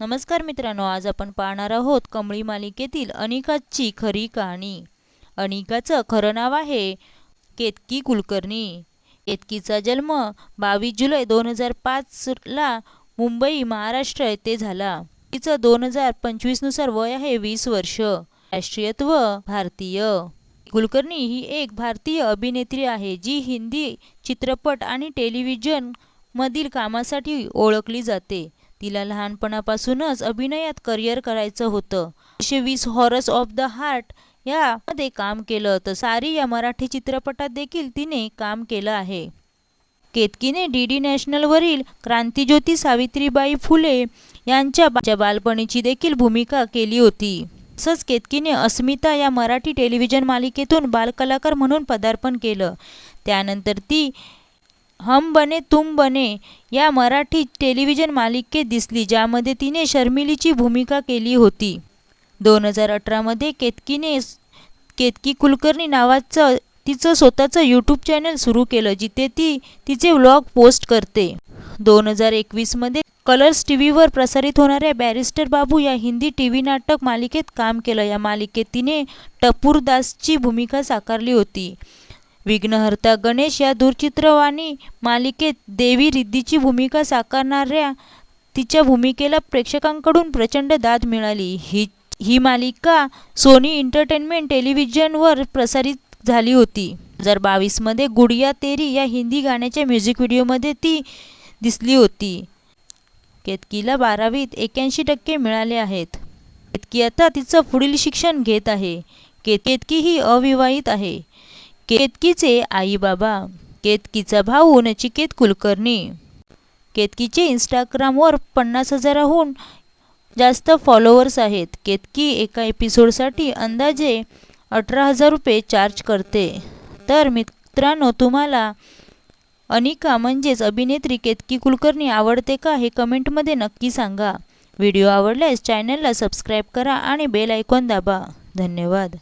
नमस्कार मित्रांनो आज आपण पाहणार आहोत कमळी मालिकेतील अनिकाची खरी कहाणी. अनिकाचं खरं नाव आहे केतकी कुलकर्णी. केतकीचा जन्म बावीस जुलै दोन हजार पाचला मुंबई महाराष्ट्र येथे झाला. तिचं दोन हजार पंचवीसनुसार वय आहे वीस वर्ष. राष्ट्रीयत्व भारतीय. कुलकर्णी ही एक भारतीय अभिनेत्री आहे जी हिंदी चित्रपट आणि टेलिव्हिजन मधील कामासाठी ओळखली जाते. तिला लहानपणापासूनच अभिनयात करिअर करायचं होतं. एकशे वीस हॉरस ऑफ द हार्ट यामध्ये काम केलं तर सारी या मराठी चित्रपटात देखील तिने काम केलं आहे. केतकीने डी डी नॅशनलवरील क्रांतिज्योती सावित्रीबाई फुले यांच्या बालपणीची देखील भूमिका केली होती. तसंच केतकीने अस्मिता या मराठी टेलिव्हिजन मालिकेतून बालकलाकार म्हणून पदार्पण केलं. त्यानंतर ती हम बने तुम बने या मराठी टेलिव्हिजन मालिकेत दिसली ज्यामध्ये तिने शर्मिलीची भूमिका केली होती. दोन हजार अठरामध्ये केतकीने केतकी कुलकर्णी नावाचं तिचं स्वतःचं यूट्यूब चॅनल सुरू केलं जिथे ती तिचे व्लॉग पोस्ट करते. दोन हजार एकवीसमध्ये कलर्स टी व्हीवर प्रसारित होणाऱ्या बॅरिस्टर बाबू या हिंदी टी व्ही नाटक मालिकेत काम केलं. या मालिकेत तिने टपूरदासची भूमिका साकारली होती. विघ्नहर्ता गणेश या दूरचित्रवाणी मालिकेत देवी रिद्धीची भूमिका साकारणाऱ्या तिच्या भूमिकेला प्रेक्षकांकडून प्रचंड दाद मिळाली. ही ही मालिका सोनी एंटरटेनमेंट टेलिव्हिजनवर प्रसारित झाली होती. दोन हजार बावीसमध्ये गुडिया तेरी या हिंदी गाण्याच्या म्युझिक व्हिडिओमध्ये ती दिसली होती. केतकीला बारावीत एक्याऐंशी टक्के मिळाले आहेत. केतकी आता तिचं पुढील शिक्षण घेत आहे. केतकी ही अविवाहित आहे. केतकीचे आई बाबा केतकीचा भाऊ नचिकेत कुलकर्णी. केतकीचे इंस्टाग्रामवर पन्नास हजाराहून जास्त फॉलोअर्स आहेत. केतकी एका एपिसोडसाठी अंदाजे अठरा हजार रुपये चार्ज करते. तर मित्रांनो तुम्हाला अनिका म्हणजेच अभिनेत्री केतकी कुलकर्णी आवडते का हे कमेंटमध्ये नक्की सांगा. व्हिडिओ आवडल्यास चॅनलला सबस्क्राईब करा आणि बेल आयकॉन दाबा. धन्यवाद.